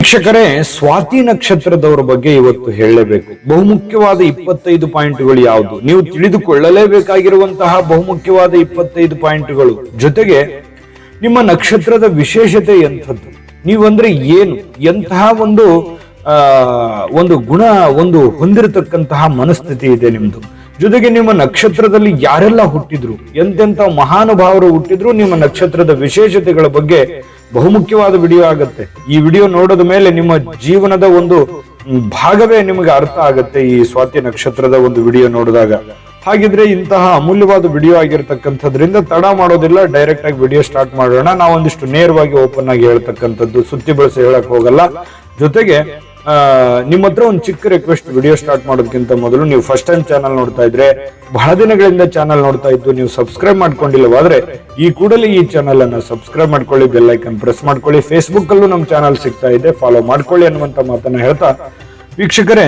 ವೀಕ್ಷಕರೇ, ಸ್ವಾತಿ ನಕ್ಷತ್ರದವರ ಬಗ್ಗೆ ಇವತ್ತು ಹೇಳಲೇಬೇಕು. ಬಹುಮುಖ್ಯವಾದ ಇಪ್ಪತ್ತೈದು ಪಾಯಿಂಟ್ಗಳು ಯಾವುದು? ನೀವು ತಿಳಿದುಕೊಳ್ಳಲೇಬೇಕಾಗಿರುವಂತಹ ಬಹುಮುಖ್ಯವಾದ ಇಪ್ಪತ್ತೈದು ಪಾಯಿಂಟ್ಗಳು. ಜೊತೆಗೆ, ನಿಮ್ಮ ನಕ್ಷತ್ರದ ವಿಶೇಷತೆ ಎಂಥದ್ದು? ನೀವಂದ್ರೆ ಏನು? ಎಂತಹ ಒಂದು ಒಂದು ಗುಣ, ಒಂದು ಹೊಂದಿರತಕ್ಕಂತಹ ಮನಸ್ಥಿತಿ ಇದೆ ನಿಮ್ದು. ಜೊತೆಗೆ ನಿಮ್ಮ ನಕ್ಷತ್ರದಲ್ಲಿ ಯಾರೆಲ್ಲ ಹುಟ್ಟಿದ್ರು? ಎಂತೆಂತ ಮಹಾನುಭಾವರು ಹುಟ್ಟಿದ್ರು? ನಿಮ್ಮ ನಕ್ಷತ್ರದ ವಿಶೇಷತೆಗಳ ಬಗ್ಗೆ ಬಹುಮುಖ್ಯವಾದ ವಿಡಿಯೋ ಆಗುತ್ತೆ. ಈ ವಿಡಿಯೋ ನೋಡಿದ ಮೇಲೆ ನಿಮ್ಮ ಜೀವನದ ಒಂದು ಭಾಗವೇ ನಿಮಗೆ ಅರ್ಥ ಆಗುತ್ತೆ ಈ ಸ್ವಾತಿ ನಕ್ಷತ್ರದ ಒಂದು ವಿಡಿಯೋ ನೋಡಿದಾಗ. ಹಾಗಿದ್ರೆ ಇಂತಹ ಅಮೂಲ್ಯವಾದ ವಿಡಿಯೋ ಆಗಿರ್ತಕ್ಕಂಥದ್ರಿಂದ ತಡ ಮಾಡೋದಿಲ್ಲ ಡೈರೆಕ್ಟ್ ಆಗಿ ವಿಡಿಯೋ ಸ್ಟಾರ್ಟ್ ಮಾಡೋಣ. ನಾವೊಂದಿಷ್ಟು ನೇರವಾಗಿ ಓಪನ್ ಆಗಿ ಹೇಳ್ತಕ್ಕಂಥದ್ದು ಸುತ್ತಿ ಬಳಸಿ ಹೇಳಕ್ ಹೋಗಲ್ಲ. ಜೊತೆಗೆ ನಿಮ್ಮ ಹತ್ರ ಒಂದು ಚಿಕ್ಕ ರಿಕ್ವೆಸ್ಟ್ ವಿಡಿಯೋ ಸ್ಟಾರ್ಟ್ ಮಾಡೋದಕ್ಕಿಂತ ಮೊದಲು ನೀವು ಫಸ್ಟ್ ಟೈಮ್ ಚಾನಲ್ ನೋಡ್ತಾ ಇದ್ರೆ, ಬಹಳ ದಿನಗಳಿಂದ ಚಾನಲ್ ನೋಡ್ತಾ ಇದ್ದು, ನೀವು ಸಬ್ಸ್ಕ್ರೈಬ್ ಮಾಡ್ಕೊಂಡಿಲ್ಲವಾದ್ರೆ, ಈ ಕೂಡಲೇ ಈ ಚಾನಲ್ ಅನ್ನ ಸಬ್ಸ್ಕ್ರೈಬ್ ಮಾಡ್ಕೊಳ್ಳಿ ಬೆಲ್ ಐಕನ್ ಪ್ರೆಸ್ ಮಾಡ್ಕೊಳ್ಳಿ. ಫೇಸ್ಬುಕ್ ಅಲ್ಲೂ ನಮ್ಮ ಚಾನಲ್ ಸಿಗ್ತಾ ಇದೆ ಫಾಲೋ ಮಾಡ್ಕೊಳ್ಳಿ ಅನ್ನುವಂತ ಮಾತನ್ನ ಹೇಳ್ತಾ, ವೀಕ್ಷಕರೇ,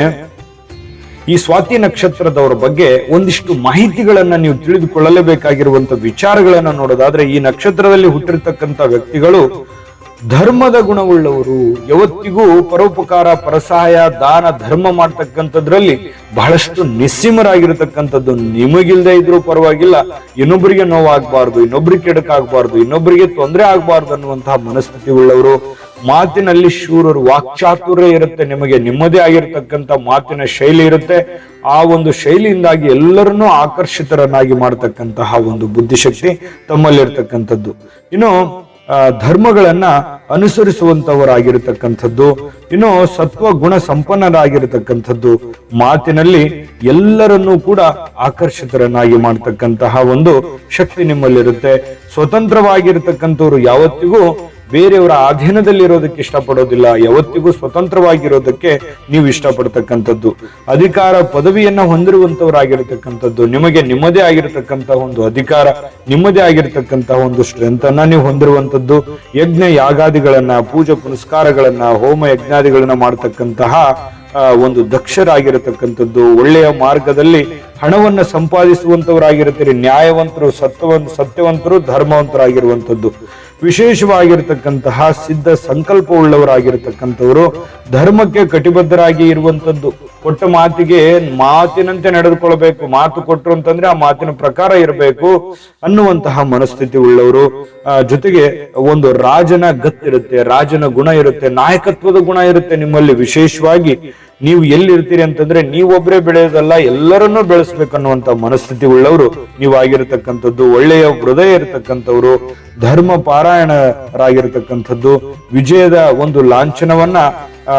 ಈ ಸ್ವಾತಿ ನಕ್ಷತ್ರದವರ ಬಗ್ಗೆ ಒಂದಿಷ್ಟು ಮಾಹಿತಿಗಳನ್ನ ನೀವು ತಿಳಿದುಕೊಳ್ಳಲೇಬೇಕಾಗಿರುವಂತ ವಿಚಾರಗಳನ್ನ ನೋಡೋದಾದ್ರೆ, ಈ ನಕ್ಷತ್ರದಲ್ಲಿ ಹುಟ್ಟಿರ್ತಕ್ಕಂಥ ವ್ಯಕ್ತಿಗಳು ಧರ್ಮದ ಗುಣವುಳ್ಳವರು ಯಾವತ್ತಿಗೂ ಪರೋಪಕಾರ ಪರಸಹಾಯ ದಾನ, ಧರ್ಮ ಮಾಡ್ತಕ್ಕಂಥದ್ರಲ್ಲಿ ಬಹಳಷ್ಟು ನಿಸ್ಸೀಮರಾಗಿರ್ತಕ್ಕಂಥದ್ದು ನಿಮಗಿಲ್ದೇ ಇದ್ರೂ ಪರವಾಗಿಲ್ಲ. ಇನ್ನೊಬ್ಬರಿಗೆ ನೋವಾಗಬಾರ್ದು ಇನ್ನೊಬ್ಬರಿಗೆ ಕೆಡಕಾಗಬಾರ್ದು ಇನ್ನೊಬ್ಬರಿಗೆ ತೊಂದರೆ ಆಗಬಾರ್ದು ಅನ್ನುವಂತಹ ಮನಸ್ಥಿತಿ ಉಳ್ಳವರು. ಮಾತಿನಲ್ಲಿ ಶೂರರು, ವಾಕ್ಚಾತುರ್ಯ ಇರುತ್ತೆ ನಿಮಗೆ, ನಿಮ್ಮದೇ ಆಗಿರ್ತಕ್ಕಂಥ ಮಾತಿನ ಶೈಲಿ ಇರುತ್ತೆ. ಆ ಒಂದು ಶೈಲಿಯಿಂದಾಗಿ ಎಲ್ಲರನ್ನೂ ಆಕರ್ಷಿತರನ್ನಾಗಿ ಮಾಡತಕ್ಕಂತಹ ಒಂದು ಬುದ್ಧಿಶಕ್ತಿ ತಮ್ಮಲ್ಲಿರ್ತಕ್ಕಂಥದ್ದು. ಇನ್ನು ಧರ್ಮಗಳನ್ನ ಅನುಸರಿಸುವಂತವರಾಗಿರತಕ್ಕಂಥದ್ದು, ಇನ್ನು ಸತ್ವ ಗುಣ ಸಂಪನ್ನರಾಗಿರತಕ್ಕಂಥದ್ದು ಮಾತಿನಲ್ಲಿ ಎಲ್ಲರನ್ನೂ ಕೂಡ ಆಕರ್ಷಿತರನ್ನಾಗಿ ಮಾಡ್ತಕ್ಕಂತಹ ಒಂದು ಶಕ್ತಿ ನಿಮ್ಮಲ್ಲಿರುತ್ತೆ. ಸ್ವತಂತ್ರವಾಗಿರತಕ್ಕಂಥವ್ರು ಯಾವತ್ತಿಗೂ ಬೇರೆಯವರ ಅಧೀನದಲ್ಲಿ ಇರೋದಕ್ಕೆ ಇಷ್ಟಪಡೋದಿಲ್ಲ, ಯಾವತ್ತಿಗೂ ಸ್ವತಂತ್ರವಾಗಿರೋದಕ್ಕೆ ನೀವು ಇಷ್ಟಪಡ್ತಕ್ಕಂಥದ್ದು. ಅಧಿಕಾರ ಪದವಿಯನ್ನ ಹೊಂದಿರುವಂತವರಾಗಿರ್ತಕ್ಕಂಥದ್ದು, ನಿಮಗೆ ನಿಮ್ಮದೇ ಆಗಿರತಕ್ಕಂತಹ ಒಂದು ಅಧಿಕಾರ, ನಿಮ್ಮದೇ ಆಗಿರತಕ್ಕಂತಹ ಒಂದು ಸ್ಟ್ರೆಂತ್ ಅನ್ನ ನೀವು ಹೊಂದಿರುವಂತದ್ದು ಯಜ್ಞ ಯಾಗಾದಿಗಳನ್ನ, ಪೂಜೆ ಪುನಸ್ಕಾರಗಳನ್ನ, ಹೋಮ ಯಜ್ಞಾದಿಗಳನ್ನ ಮಾಡ್ತಕ್ಕಂತಹ ಒಂದು ದಕ್ಷರಾಗಿರತಕ್ಕಂಥದ್ದು. ಒಳ್ಳೆಯ ಮಾರ್ಗದಲ್ಲಿ ಹಣವನ್ನ ಸಂಪಾದಿಸುವಂತವರಾಗಿರುತ್ತೀರಿ ನ್ಯಾಯವಂತರು ಸತ್ಯವಂತರು ಧರ್ಮವಂತರಾಗಿರುವಂತದ್ದು ವಿಶೇಷವಾಗಿರ್ತಕ್ಕಂತಹ ಸಿದ್ಧ ಸಂಕಲ್ಪವುಳ್ಳವರಾಗಿರ್ತಕ್ಕಂಥವರು ಧರ್ಮಕ್ಕೆ ಕಟಿಬದ್ಧರಾಗಿ ಇರುವಂತದ್ದು ಕೊಟ್ಟ ಮಾತಿಗೆ ಮಾತಿನಂತೆ ನಡೆದುಕೊಳ್ಬೇಕು ಮಾತು ಕೊಟ್ಟರು ಅಂತಂದ್ರೆ ಆ ಮಾತಿನ ಪ್ರಕಾರ ಇರಬೇಕು ಅನ್ನುವಂತಹ ಮನಸ್ಥಿತಿ ಉಳ್ಳವರು. ಜೊತೆಗೆ ಒಂದು ರಾಜನ ಗತ್ತಿರುತ್ತೆ ರಾಜನ ಗುಣ ಇರುತ್ತೆ, ನಾಯಕತ್ವದ ಗುಣ ಇರುತ್ತೆ ನಿಮ್ಮಲ್ಲಿ ವಿಶೇಷವಾಗಿ. ನೀವು ಎಲ್ಲಿರ್ತೀರಿ ಅಂತಂದ್ರೆ ನೀವೊಬ್ಬರೇ ಬೆಳೆಯೋದಲ್ಲ, ಎಲ್ಲರನ್ನೂ ಬೆಳೆಸ್ಬೇಕನ್ನುವಂತ ಮನಸ್ಥಿತಿ ಉಳ್ಳವರು. ನೀವು ಆಗಿರತಕ್ಕಂಥದ್ದು ಒಳ್ಳೆಯ ಹೃದಯ ಇರತಕ್ಕಂಥವ್ರು, ಧರ್ಮ ಪಾರಾಯಣರಾಗಿರ್ತಕ್ಕಂಥದ್ದು, ವಿಜಯದ ಒಂದು ಲಾಂಛನವನ್ನ, ಆ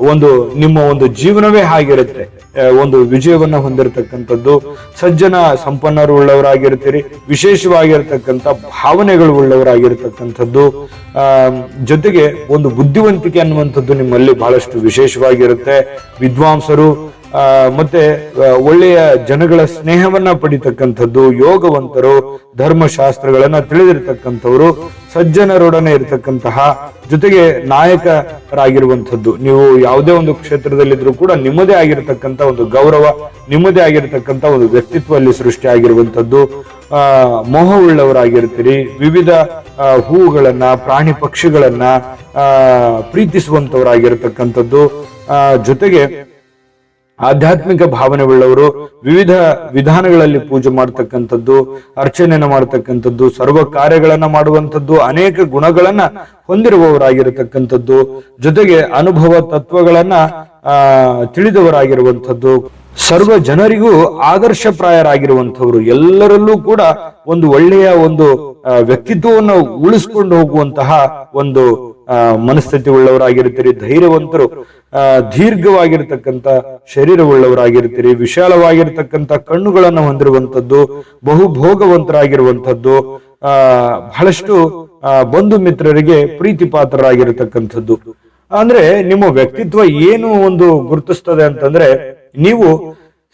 ಒಂದು ನಿಮ್ಮ ಒಂದು ಜೀವನವೇ ಆಗಿರುತ್ತೆ ಒಂದು ವಿಜಯವನ್ನ ಹೊಂದಿರತಕ್ಕಂಥದ್ದು, ಸಜ್ಜನ ಸಂಪನ್ನರು ಉಳ್ಳವರಾಗಿರ್ತೀರಿ, ವಿಶೇಷವಾಗಿರ್ತಕ್ಕಂಥ ಭಾವನೆಗಳು ಉಳ್ಳವರಾಗಿರ್ತಕ್ಕಂಥದ್ದು, ಆ, ಜೊತೆಗೆ ಒಂದು ಬುದ್ಧಿವಂತಿಕೆ ಅನ್ನುವಂಥದ್ದು ನಿಮ್ಮಲ್ಲಿ ಬಹಳಷ್ಟು ವಿಶೇಷವಾಗಿರುತ್ತೆ. ವಿದ್ವಾಂಸರು ಮತ್ತೆ ಒಳ್ಳೆಯ ಜನಗಳ ಸ್ನೇಹವನ್ನ ಪಡಿತಕ್ಕಂಥದ್ದು, ಯೋಗವಂತರು, ಧರ್ಮಶಾಸ್ತ್ರಗಳನ್ನ ತಿಳಿದಿರ್ತಕ್ಕಂಥವರು, ಸಜ್ಜನರೊಡನೆ ಇರತಕ್ಕಂತಹ, ಜೊತೆಗೆ ನಾಯಕರಾಗಿರುವಂಥದ್ದು. ನೀವು ಯಾವುದೇ ಒಂದು ಕ್ಷೇತ್ರದಲ್ಲಿದ್ರೂ ಕೂಡ ನಿಮ್ಮದೇ ಆಗಿರತಕ್ಕಂಥ ಒಂದು ಗೌರವ, ನಿಮ್ಮದೇ ಆಗಿರತಕ್ಕಂಥ ಒಂದು ವ್ಯಕ್ತಿತ್ವ ಅಲ್ಲಿ ಸೃಷ್ಟಿ ಆಗಿರುವಂಥದ್ದು. ಆ, ಮೋಹವುಳ್ಳವರಾಗಿರ್ತೀರಿ. ವಿವಿಧ ಹೂವುಗಳನ್ನ, ಪ್ರಾಣಿ ಪಕ್ಷಿಗಳನ್ನ, ಆ ಪ್ರೀತಿಸುವಂತವರಾಗಿರ್ತಕ್ಕಂಥದ್ದು ಆ, ಜೊತೆಗೆ ಆಧ್ಯಾತ್ಮಿಕ ಭಾವನೆ ಉಳ್ಳವರು ವಿವಿಧ ವಿಧಾನಗಳಲ್ಲಿ ಪೂಜೆ ಮಾಡ್ತಕ್ಕಂಥದ್ದು, ಅರ್ಚನೆಯನ್ನ ಮಾಡ್ತಕ್ಕಂಥದ್ದು, ಸರ್ವ ಕಾರ್ಯಗಳನ್ನ ಮಾಡುವಂಥದ್ದು, ಅನೇಕ ಗುಣಗಳನ್ನ ಹೊಂದಿರುವವರಾಗಿರತಕ್ಕಂಥದ್ದು, ಜೊತೆಗೆ ಅನುಭವ ತತ್ವಗಳನ್ನ, ಆ, ತಿಳಿದವರಾಗಿರುವಂಥದ್ದು. ಸರ್ವ ಜನರಿಗೂ ಆದರ್ಶಪ್ರಾಯರಾಗಿರುವಂಥವ್ರು ಎಲ್ಲರಲ್ಲೂ ಕೂಡ ಒಂದು ಒಳ್ಳೆಯ ಒಂದು ವ್ಯಕ್ತಿತ್ವವನ್ನು ಉಳಿಸ್ಕೊಂಡು ಹೋಗುವಂತಹ ಒಂದು ಮನಸ್ಥಿತಿ ಉಳ್ಳವರಾಗಿರ್ತೀರಿ ಧೈರ್ಯವಂತರು ದೀರ್ಘವಾಗಿರ್ತಕ್ಕಂಥ ಶರೀರವುಳ್ಳವರಾಗಿರ್ತೀರಿ ವಿಶಾಲವಾಗಿರ್ತಕ್ಕಂಥ ಕಣ್ಣುಗಳನ್ನು ಹೊಂದಿರುವಂತದ್ದು ಬಹುಭೋಗವಂತರಾಗಿರುವಂತದ್ದು ಆ, ಬಹಳಷ್ಟು ಬಂಧು ಮಿತ್ರರಿಗೆ ಪ್ರೀತಿ ಪಾತ್ರರಾಗಿರತಕ್ಕಂಥದ್ದು ಅಂದ್ರೆ ನಿಮ್ಮ ವ್ಯಕ್ತಿತ್ವ ಏನು ಒಂದು ಗುರುತಿಸ್ತದೆ ಅಂತಂದ್ರೆ, ನೀವು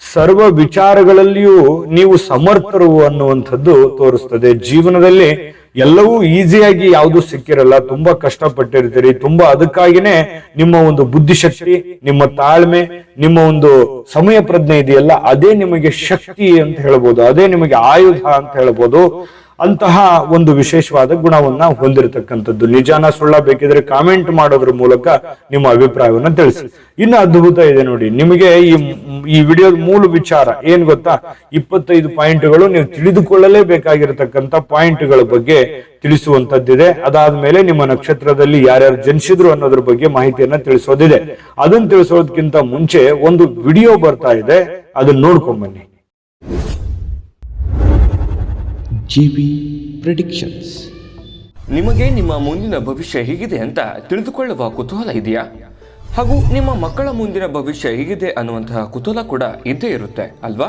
ಸರ್ವ ವಿಚಾರಗಳಲ್ಲಿಯೂ ನೀವು ಸಮರ್ಥರು ಅನ್ನುವಂಥದ್ದು ತೋರಿಸ್ತದೆ. ಜೀವನದಲ್ಲಿ ಎಲ್ಲವೂ ಈಸಿಯಾಗಿ ಯಾವುದು ಸಿಕ್ಕಿರಲ್ಲ. ತುಂಬಾ ಕಷ್ಟಪಟ್ಟಿರ್ತೀರಿ. ತುಂಬಾ ಅದಕ್ಕಾಗಿನೇ ನಿಮ್ಮ ಒಂದು ಬುದ್ಧಿಶಕ್ತಿ, ನಿಮ್ಮ ತಾಳ್ಮೆ, ನಿಮ್ಮ ಒಂದು ಸಮಯ ಪ್ರಜ್ಞೆ ಇದೆಯಲ್ಲ, ಅದೇ ನಿಮಗೆ ಶಕ್ತಿ ಅಂತ ಹೇಳ್ಬೋದು. ಅದೇ ನಿಮಗೆ ಆಯುಧ ಅಂತ ಹೇಳ್ಬೋದು. ಅಂತಹ ಒಂದು ವಿಶೇಷವಾದ ಗುಣವನ್ನ ಹೊಂದಿರತಕ್ಕಂಥದ್ದು. ನಿಜಾನ ಸುಳ್ಳ ಬೇಕಿದ್ರೆ ಕಾಮೆಂಟ್ ಮಾಡೋದ್ರ ಮೂಲಕ ನಿಮ್ಮ ಅಭಿಪ್ರಾಯವನ್ನ ತಿಳಿಸಿ. ಇನ್ನು ಅದ್ಭುತ ಇದೆ ನೋಡಿ, ನಿಮಗೆ ಈ ಈ ವಿಡಿಯೋದ ಮೂಲ ವಿಚಾರ ಏನ್ ಗೊತ್ತಾ? ಇಪ್ಪತ್ತೈದು ಪಾಯಿಂಟ್ಗಳು ನೀವು ತಿಳಿದುಕೊಳ್ಳಲೇಬೇಕಾಗಿರತಕ್ಕಂತ ಪಾಯಿಂಟ್ಗಳ ಬಗ್ಗೆ ತಿಳಿಸುವಂತದ್ದಿದೆ ಅದಾದ್ಮೇಲೆ ನಿಮ್ಮ ನಕ್ಷತ್ರದಲ್ಲಿ ಯಾರ್ಯಾರು ಜನಿಸಿದ್ರು ಅನ್ನೋದ್ರ ಬಗ್ಗೆ ಮಾಹಿತಿಯನ್ನ ತಿಳಿಸೋದಿದೆ. ಅದನ್ನ ತಿಳಿಸೋದಕ್ಕಿಂತ ಮುಂಚೆ ಒಂದು ವಿಡಿಯೋ ಬರ್ತಾ ಇದೆ, ಅದನ್ನ ನೋಡ್ಕೊಂಡ್ ಬನ್ನಿ. GB predictions. ನಿಮಗೆ ನಿಮ್ಮ ಮುಂದಿನ ಭವಿಷ್ಯ ಹೇಗಿದೆ ಅಂತ ತಿಳಿದುಕೊಳ್ಳುವ ಕುತೂಹಲ ಇದೆಯಾ? ಹಾಗೂ ನಿಮ್ಮ ಮಕ್ಕಳ ಮುಂದಿನ ಭವಿಷ್ಯ ಹೇಗಿದೆ ಅನ್ನುವಂತಹ ಕುತೂಹಲ ಕೂಡ ಇದ್ದೇ ಇರುತ್ತೆ, ಅಲ್ವಾ?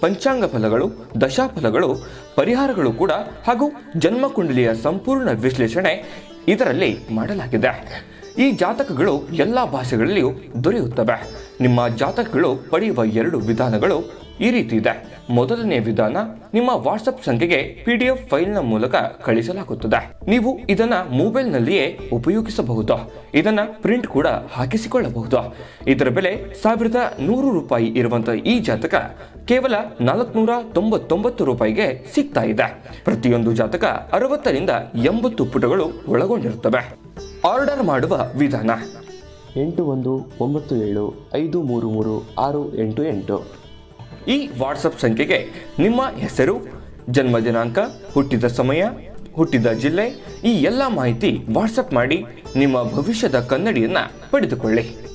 ಪಂಚಾಂಗ ಫಲಗಳು, ದಶಾಫಲಗಳು, ಪರಿಹಾರಗಳು ಕೂಡ ಹಾಗೂ ಜನ್ಮಕುಂಡಲಿಯ ಸಂಪೂರ್ಣ ವಿಶ್ಲೇಷಣೆ ಇದರಲ್ಲಿ ಮಾಡಲಾಗಿದೆ. ಈ ಜಾತಕಗಳು ಎಲ್ಲ ಭಾಷೆಗಳಲ್ಲಿಯೂ ದೊರೆಯುತ್ತವೆ. ನಿಮ್ಮ ಜಾತಕಗಳು ಪಡೆಯುವ ಎರಡು ವಿಧಾನಗಳು ಈ ರೀತಿ ಇದೆ. ಮೊದಲನೇ ವಿಧಾನ, ನಿಮ್ಮ ವಾಟ್ಸಪ್ ಸಂಖ್ಯೆಗೆ ಪಿ ಡಿ ಎಫ್ ಫೈಲ್ನ ಮೂಲಕ ಕಳಿಸಲಾಗುತ್ತದೆ. ನೀವು ಇದನ್ನ ಮೊಬೈಲ್ನಲ್ಲಿಯೇ ಉಪಯೋಗಿಸಬಹುದು. ಇದನ್ನ ಪ್ರಿಂಟ್ ಕೂಡ ಹಾಕಿಸಿಕೊಳ್ಳಬಹುದು. ಇದರ ಬೆಲೆ ಸಾವಿರದ ನೂರು ರೂಪಾಯಿ ಇರುವಂತಹ ಈ ಜಾತಕ ಕೇವಲ ನಾಲ್ಕುನೂರ ತೊಂಬತ್ತೊಂಬತ್ತು ರೂಪಾಯಿಗೆ ಸಿಗ್ತಾ ಇದೆ. ಪ್ರತಿಯೊಂದು ಜಾತಕ ಅರವತ್ತರಿಂದ ಎಂಬತ್ತು ಪುಟಗಳು ಒಳಗೊಂಡಿರುತ್ತವೆ. ಆರ್ಡರ್ ಮಾಡುವ ವಿಧಾನ. ಎಂಟು ಒಂದು ಒಂಬತ್ತು ಏಳು ಐದು ಮೂರು ಮೂರು ಆರು ಎಂಟು ಎಂಟು. ಈ ವಾಟ್ಸಪ್ ಸಂಖ್ಯೆಗೆ ನಿಮ್ಮ ಹೆಸರು ಜನ್ಮ ದಿನಾಂಕ ಹುಟ್ಟಿದ ಸಮಯ ಹುಟ್ಟಿದ ಜಿಲ್ಲೆ ಈ ಎಲ್ಲ ಮಾಹಿತಿ ವಾಟ್ಸಪ್ ಮಾಡಿ ನಿಮ್ಮ ಭವಿಷ್ಯದ ಕನ್ನಡಿಯನ್ನು ಪಡೆದುಕೊಳ್ಳಿ.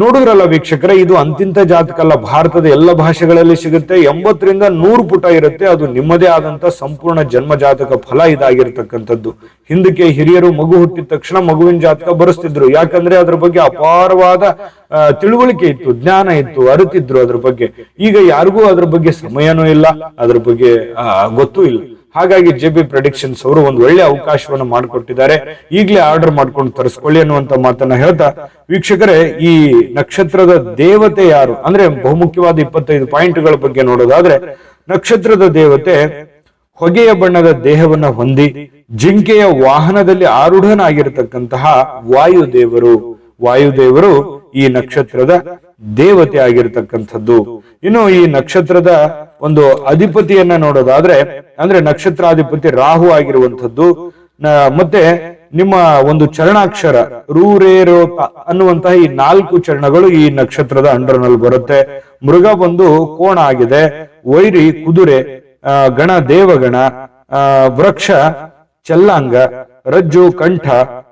ನೋಡಿದ್ರಲ್ಲ ವೀಕ್ಷಕರೇ, ಇದು ಅಂತಿಂತ ಜಾತಕ ಅಲ್ಲ. ಭಾರತದ ಎಲ್ಲ ಭಾಷೆಗಳಲ್ಲಿ ಸಿಗುತ್ತೆ. ಎಂಬತ್ತರಿಂದ ನೂರು ಪುಟ ಇರುತ್ತೆ. ಅದು ನಿಮ್ಮದೇ ಆದಂತ ಸಂಪೂರ್ಣ ಜನ್ಮ ಜಾತಕ ಫಲ ಇದಾಗಿರ್ತಕ್ಕಂಥದ್ದು. ಹಿಂದಕ್ಕೆ ಹಿರಿಯರು ಮಗು ಹುಟ್ಟಿದ ತಕ್ಷಣ ಮಗುವಿನ ಜಾತಕ ಬರೆಸ್ತಿದ್ರು. ಯಾಕಂದ್ರೆ ಅದ್ರ ಬಗ್ಗೆ ಅಪಾರವಾದ ತಿಳುವಳಿಕೆ ಇತ್ತು, ಜ್ಞಾನ ಇತ್ತು, ಅರಿತಿದ್ರು ಅದ್ರ ಬಗ್ಗೆ. ಈಗ ಯಾರಿಗೂ ಅದ್ರ ಬಗ್ಗೆ ಸಮಯನೂ ಇಲ್ಲ, ಅದ್ರ ಬಗ್ಗೆ ಗೊತ್ತೂ ಇಲ್ಲ. ಹಾಗಾಗಿ ಜೆ ಬಿ ಪ್ರೊಡಿಕ್ಷನ್ಸ್ ಅವರು ಒಂದು ಒಳ್ಳೆ ಅವಕಾಶವನ್ನು ಮಾಡಿಕೊಟ್ಟಿದ್ದಾರೆ. ಈಗಲೇ ಆರ್ಡರ್ ಮಾಡ್ಕೊಂಡು ತರಿಸ್ಕೊಳ್ಳಿ ಅನ್ನುವಂತ ಮಾತನ್ನ ಹೇಳ್ತಾ ವೀಕ್ಷಕರೇ, ಈ ನಕ್ಷತ್ರದ ದೇವತೆ ಯಾರು? ಅಂದ್ರೆ ಬಹುಮುಖ್ಯವಾದ ಇಪ್ಪತ್ತೈದು ಪಾಯಿಂಟ್ಗಳ ಬಗ್ಗೆ ನೋಡೋದಾದ್ರೆ, ನಕ್ಷತ್ರದ ದೇವತೆ ಹೊಗೆಯ ಬಣ್ಣದ ದೇಹವನ್ನ ಹೊಂದಿ, ಜಿಂಕೆಯ ವಾಹನದಲ್ಲಿ ಆರೂಢನಾಗಿರತಕ್ಕಂತಹ ವಾಯುದೇವರು. ವಾಯುದೇವರು ಈ ನಕ್ಷತ್ರದ ದೇವತೆ ಆಗಿರತಕ್ಕಂಥದ್ದು. ಇನ್ನು ಈ ನಕ್ಷತ್ರದ ಒಂದು ಅಧಿಪತಿಯನ್ನ ನೋಡೋದಾದ್ರೆ ಅಂದ್ರೆ ನಕ್ಷತ್ರಾಧಿಪತಿ ರಾಹು ಆಗಿರುವಂಥದ್ದು. ಮತ್ತೆ ನಿಮ್ಮ ಒಂದು ಚರಣಾಕ್ಷರ ರೂರೇರೋತ ಅನ್ನುವಂತಹ ಈ ನಾಲ್ಕು ಚರಣಗಳು ಈ ನಕ್ಷತ್ರದ ಅಂಡರ್ನಲ್ಲಿ ಬರುತ್ತೆ. ಮೃಗ ಬಂದು ಕೋಣ ಆಗಿದೆ ವೈರಿ ಕುದುರೆ ಗಣ ದೇವಗಣ ಆ, ವೃಕ್ಷ ಚಲ್ಲಾಂಗ, ರಜ್ಜು, ಕಂಠ,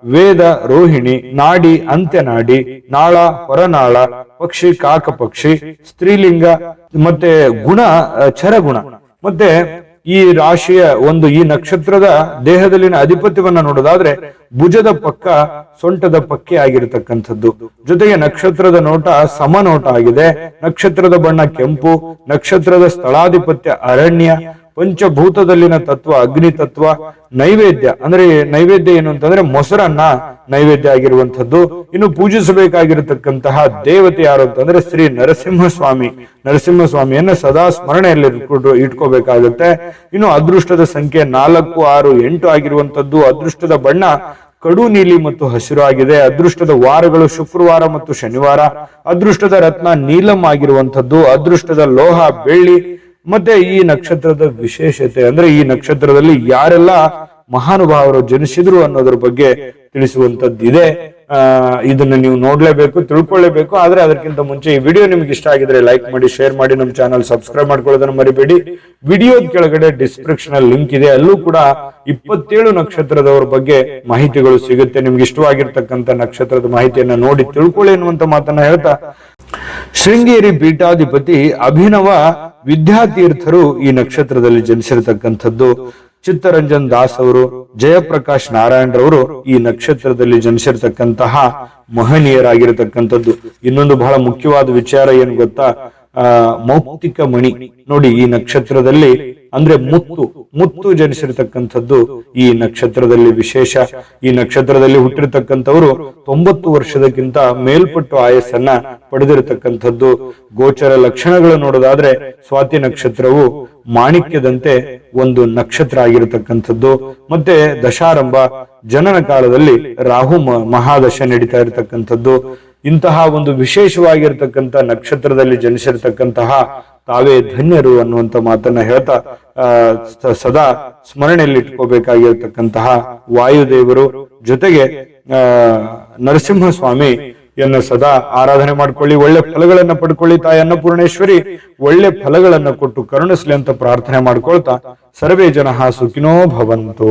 ವೇದ, ರೋಹಿಣಿ, ನಾಡಿ, ಅಂತ್ಯನಾಡಿ, ನಾಳ, ಹೊರನಾಳ, ಪಕ್ಷಿ ಕಾಕ ಪಕ್ಷಿ ಸ್ತ್ರೀಲಿಂಗ, ಮತ್ತೆ ಗುಣ ಚರ ಚರಗುಣ. ಮತ್ತೆ ಈ ರಾಶಿಯ ಒಂದು ಈ ನಕ್ಷತ್ರದ ದೇಹದಲ್ಲಿನ ಅಧಿಪತ್ಯವನ್ನ ನೋಡೋದಾದ್ರೆ ಭುಜದ ಪಕ್ಕ ಸೊಂಟದ ಪಕ್ಕೆ ಆಗಿರತಕ್ಕಂಥದ್ದು. ಜೊತೆಗೆ ನಕ್ಷತ್ರದ ನೋಟ ಸಮ ನೋಟ ಆಗಿದೆ. ನಕ್ಷತ್ರದ ಬಣ್ಣ ಕೆಂಪು, ನಕ್ಷತ್ರದ ಸ್ಥಳಾಧಿಪತ್ಯ ಅರಣ್ಯ ಪಂಚಭೂತದಲ್ಲಿನ ತತ್ವ, ಅಗ್ನಿ ತತ್ವ, ನೈವೇದ್ಯ. ಅಂದ್ರೆ ನೈವೇದ್ಯ ಏನು ಅಂತಂದ್ರೆ ಮೊಸರನ್ನ ನೈವೇದ್ಯ ಆಗಿರುವಂತದ್ದು ಇನ್ನು ಪೂಜಿಸಬೇಕಾಗಿರತಕ್ಕಂತಹ ದೇವತೆ ಯಾರು ಅಂತಂದ್ರೆ ಶ್ರೀ ನರಸಿಂಹ ಸ್ವಾಮಿ ನರಸಿಂಹ ಸ್ವಾಮಿಯನ್ನ ಸದಾ ಸ್ಮರಣೆಯಲ್ಲಿ ಇಟ್ಕೋಬೇಕಾಗತ್ತೆ. ಇನ್ನು ಅದೃಷ್ಟದ ಸಂಖ್ಯೆ ನಾಲ್ಕು, ಆರು, ಎಂಟು ಆಗಿರುವಂತದ್ದು ಅದೃಷ್ಟದ ಬಣ್ಣ ಕಡು, ನೀಲಿ ಮತ್ತು ಹಸಿರು ಆಗಿದೆ. ಅದೃಷ್ಟದ ವಾರಗಳು ಶುಕ್ರವಾರ ಮತ್ತು ಶನಿವಾರ. ಅದೃಷ್ಟದ ರತ್ನ ನೀಲಂ ಆಗಿರುವಂತದ್ದು ಅದೃಷ್ಟದ ಲೋಹ, ಬೆಳ್ಳಿ ಮತ್ತೆ ಈ ನಕ್ಷತ್ರದ ವಿಶೇಷತೆ ಅಂದ್ರೆ ಈ ನಕ್ಷತ್ರದಲ್ಲಿ ಯಾರೆಲ್ಲ ಮಹಾನುಭಾವರು ಜನಿಸಿದ್ರು ಅನ್ನೋದ್ರ ಬಗ್ಗೆ ತಿಳಿಸುವಂತದ್ದು ಇದೆ ಇದನ್ನ ನೀವು ನೋಡ್ಲೇಬೇಕು, ತಿಳ್ಕೊಳ್ಳೇಬೇಕು. ಆದ್ರೆ ಅದಕ್ಕಿಂತ ಮುಂಚೆ ಈ ವಿಡಿಯೋ ನಿಮ್ಗೆ ಇಷ್ಟ ಆಗಿದ್ರೆ ಲೈಕ್ ಮಾಡಿ, ಶೇರ್ ಮಾಡಿ, ನಮ್ಮ ಚಾನಲ್ ಸಬ್ಸ್ಕ್ರೈಬ್ ಮಾಡ್ಕೊಳ್ಳೋದನ್ನ ಮರಿಬೇಡಿ. ವಿಡಿಯೋದ ಕೆಳಗಡೆ ಡಿಸ್ಕ್ರಿಪ್ಷನ್ ಅಲ್ಲಿ ಲಿಂಕ್ ಇದೆ. ಅಲ್ಲೂ ಕೂಡ ಇಪ್ಪತ್ತೇಳು ನಕ್ಷತ್ರದವ್ರ ಬಗ್ಗೆ ಮಾಹಿತಿಗಳು ಸಿಗುತ್ತೆ. ನಿಮ್ಗೆ ಇಷ್ಟವಾಗಿರ್ತಕ್ಕಂಥ ನಕ್ಷತ್ರದ ಮಾಹಿತಿಯನ್ನ ನೋಡಿ ತಿಳ್ಕೊಳ್ಳಿ ಅನ್ನುವಂತ ಮಾತನ್ನ ಹೇಳ್ತಾ. ಶೃಂಗೇರಿ ಪೀಠಾಧಿಪತಿ ಅಭಿನವ ವಿದ್ಯಾತೀರ್ಥರು ಈ ನಕ್ಷತ್ರದಲ್ಲಿ ಜನಿಸಿರತಕ್ಕಂಥದ್ದು. ಚಿತ್ತರಂಜನ್ ದಾಸ್ ಅವರು, ಜಯಪ್ರಕಾಶ್ ನಾರಾಯಣರವರು ಈ ನಕ್ಷತ್ರದಲ್ಲಿ ಜನಿಸಿರ್ತಕ್ಕಂತಹ ಮಹನೀಯರಾಗಿರತಕ್ಕಂಥದ್ದು. ಇನ್ನೊಂದು ಬಹಳ ಮುಖ್ಯವಾದ ವಿಚಾರ ಏನು ಗೊತ್ತಾ? ಆ, ಮೌಕ್ತಿಕ ಮಣಿ. ನೋಡಿ, ಈ ನಕ್ಷತ್ರದಲ್ಲಿ ಅಂದ್ರೆ ಮುತ್ತು ಮುತ್ತು ಜನಿಸಿರ್ತಕ್ಕಂಥದ್ದು ಈ ನಕ್ಷತ್ರದಲ್ಲಿ ವಿಶೇಷ. ಈ ನಕ್ಷತ್ರದಲ್ಲಿ ಹುಟ್ಟಿರ್ತಕ್ಕಂಥವರು ತೊಂಬತ್ತು ವರ್ಷದಕ್ಕಿಂತ ಮೇಲ್ಪಟ್ಟು ಆಯಸ್ಸನ್ನ ಪಡೆದಿರತಕ್ಕಂಥದ್ದು. ಗೋಚರ ಲಕ್ಷಣಗಳು ನೋಡೋದಾದ್ರೆ ಸ್ವಾತಿ ನಕ್ಷತ್ರವು ಮಾಣಿಕ್ಯದಂತೆ ಒಂದು ನಕ್ಷತ್ರ ಆಗಿರತಕ್ಕಂಥದ್ದು. ಮತ್ತೆ ದಶಾರಂಭ ಜನನ ಕಾಲದಲ್ಲಿ ರಾಹು ಮಹಾದಶ ನಡೀತಾ ಇರತಕ್ಕಂಥದ್ದು. ಇಂತಹ ಒಂದು ವಿಶೇಷವಾಗಿರ್ತಕ್ಕಂಥ ನಕ್ಷತ್ರದಲ್ಲಿ ಜನಿಸಿರ್ತಕ್ಕಂತಹ ತಾವೇ ಧನ್ಯರು ಅನ್ನುವಂತ ಮಾತನ್ನ ಹೇಳ್ತಾ ಸದಾ ಸ್ಮರಣೆಯಲ್ಲಿ ಇಟ್ಕೋಬೇಕಾಗಿರ್ತಕ್ಕಂತಹ ವಾಯುದೇವರು ಜೊತೆಗೆ ನರಸಿಂಹ ಸ್ವಾಮಿ ಯನ್ನ ಸದಾ ಆರಾಧನೆ ಮಾಡ್ಕೊಳ್ಳಿ, ಒಳ್ಳೆ ಫಲಗಳನ್ನ ಪಡ್ಕೊಳ್ಳಿ ತಾಯಿ ಅನ್ನಪೂರ್ಣೇಶ್ವರಿ ಒಳ್ಳೆ ಫಲಗಳನ್ನ ಕೊಟ್ಟು ಕರುಣಿಸ್ಲಿ ಅಂತ ಪ್ರಾರ್ಥನೆ ಮಾಡ್ಕೊಳ್ತಾ ಸರ್ವೇ ಜನ ಸುಖಿನೋ ಭವಂತು.